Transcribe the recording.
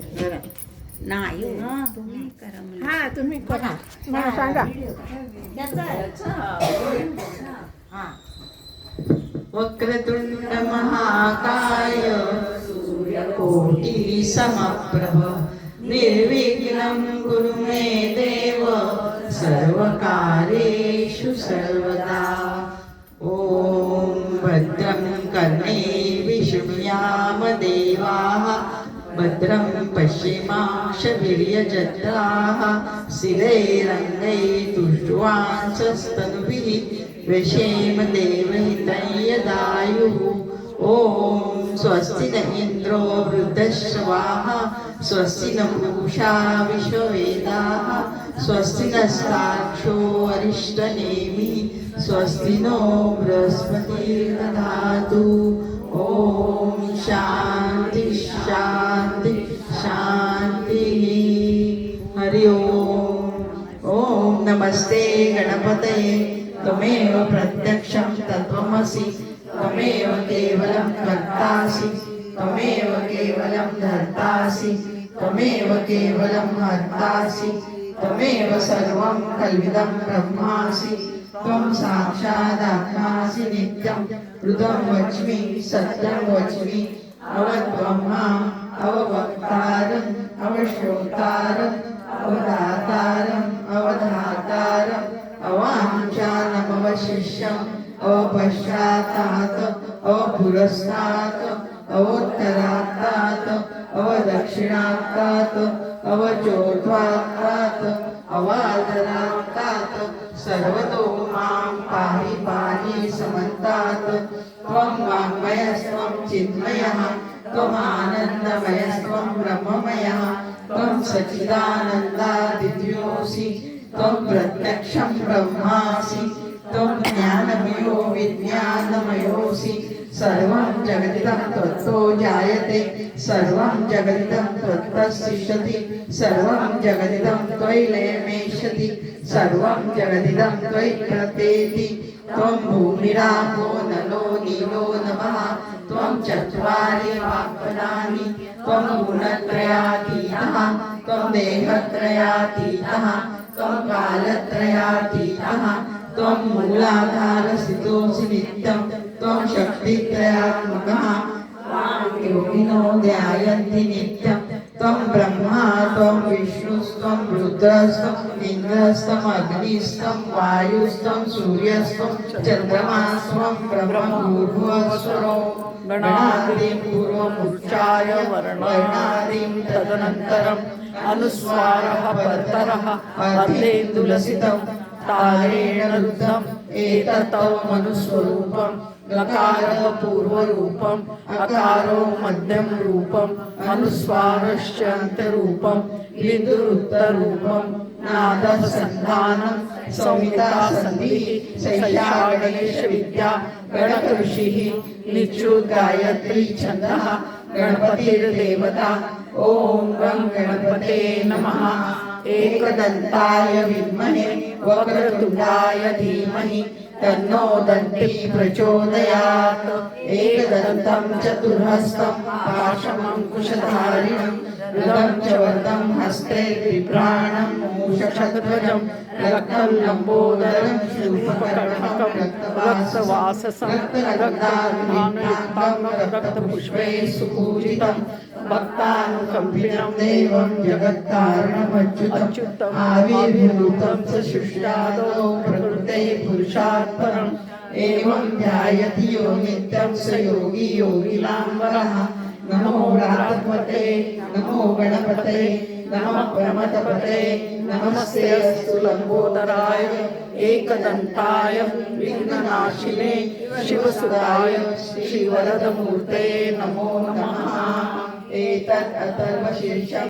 नाही हो. तुम्ही करा. हा तुम्ही करा. मला सांगा. वक्रतुंड महाकाय सूर्यकोटि समप्रभ. निर्विघ्नं कुरु मे देव सर्वकार्येषु सर्वदा. ॐ भद्रं कर्णे विशृणुयाम देवाः भद्रं पश्येमाशवीर्यजत्राः स्थिरैरङ्गै तुष्टुवांसस्तनुभिः व्यशेम देवहितं ॐ स्वस्ति न इन्द्रो वृद्धश्रवाः, स्वस्ति न पूषा विश्ववेदाः, स्वस्ति नस्ताक्षो अरिष्टनेमि, स्वस्ति नो बृहस्पतिर्दधातु। ॐ शान्ति नमस्ते गणपतये, त्वमेव प्रत्यक्षं तत्त्वमसि, त्वमेव केवलं कर्तासि, त्वमेव केवलं धर्तासि, त्वमेव केवलं हर्तासि, त्वमेव सर्वं कल्विदं ब्रह्मासि, त्वं साक्षादात्मासि नित्यं हृदं वच्मि, सत्यं वच्मि अवत्वं माम् अववक्तारम् अवश्रोतारम् अवाञ्छानमवशिष्यम् अवपश्चात्तात् अवपुरस्तात् अवोत्तरात्तात्, अवदक्षिणात्तात् अवचोर्ध्वात्तात् अवादरात्तात् सर्वतो माँ पाहि पाहि समन्तात्। त्वं वाङ्मयस्त्वं चिन्मयः त्वमानन्दमयस्त्वं ब्रह्ममयः, त्वं सच्चिदानन्दादित्योऽसि त्वं प्रत्यक्षं ब्रह्मासि। ज्ञानमयो विज्ञानमयोऽसि। सर्वं जगदिदं त्वत्तो जायते। सर्वं जगदिदं त्वत्तस्तिष्ठति सर्वं जगदिदं त्वयि लयमेष्यति सर्वं जगदिदं त्वयि प्रतेति त्वं भूमिरापो नलो नीलो नमः। त्वं चत्वारि वाक्पदानि। त्वं गुणत्रयातीतः। त्वं देहत्रयातीतः। त्वं कालत्रयातीतः त्वं मूलाधारस्थितोऽसि नित्यं, त्वं शक्तित्रयात्मकः योगिनो ध्यायन्ति नित्यं, त्वं ब्रह्मा, त्वं विष्णुस्त्वं रुद्रस्त्वम् इन्द्रस्त्वम् अग्निस्त्वं वायुस्त्वं सूर्यस्त्वं चन्द्रमास्त्वं ब्रह्मभूर्भुवस्वरो गणादिं पूर्वमुच्चाय वर्णादिं तदनन्तरम् अनुस्वारः, परतरः अर्धेन्दुलसितं तारेण रुद्धम्, एततौ मनुस्वरूपम् लकारः पूर्वरूपम् अकारो मध्यम रूपम् अनुस्वारश्चान्तरूपम् बिन्दुरुत्तरूपम् नादः सन्धानम् संहिता सन्धिः सैषा गणेशविद्या गणकृषिः निच्युद्गायत्री छन्दः गणपतिर्देवता ॐ गं गणपते नमः। एकदन्ताय विद्महे, वक्रतुण्डाय धीमहि, तन्नो दन्ती प्रचोदयात्। एकदन्तं चतुर्हस्तं पाशमङ्कुशधारिणं च वरदं हस्ते मूषकध्वजं रक्तं लम्बोदरं रक्तपुष्पैः सुपूजितं भक्तानुकम्पिनं देवं आविर्भूतं स सृष्टादौ प्रकृते पुरुषात् परम् एवं ध्यायति यो नित्यं स योगी योगिनाम्बरः नमो रातपते नमो गणपते नमः प्रमदपते नमस्ते अस्तु लम्बोदराय एकदन्ताय विघ्ननाशिने शिवसुराय श्रीवरदमूर्ते नमो नमः एतत् अथर्वशीर्षम्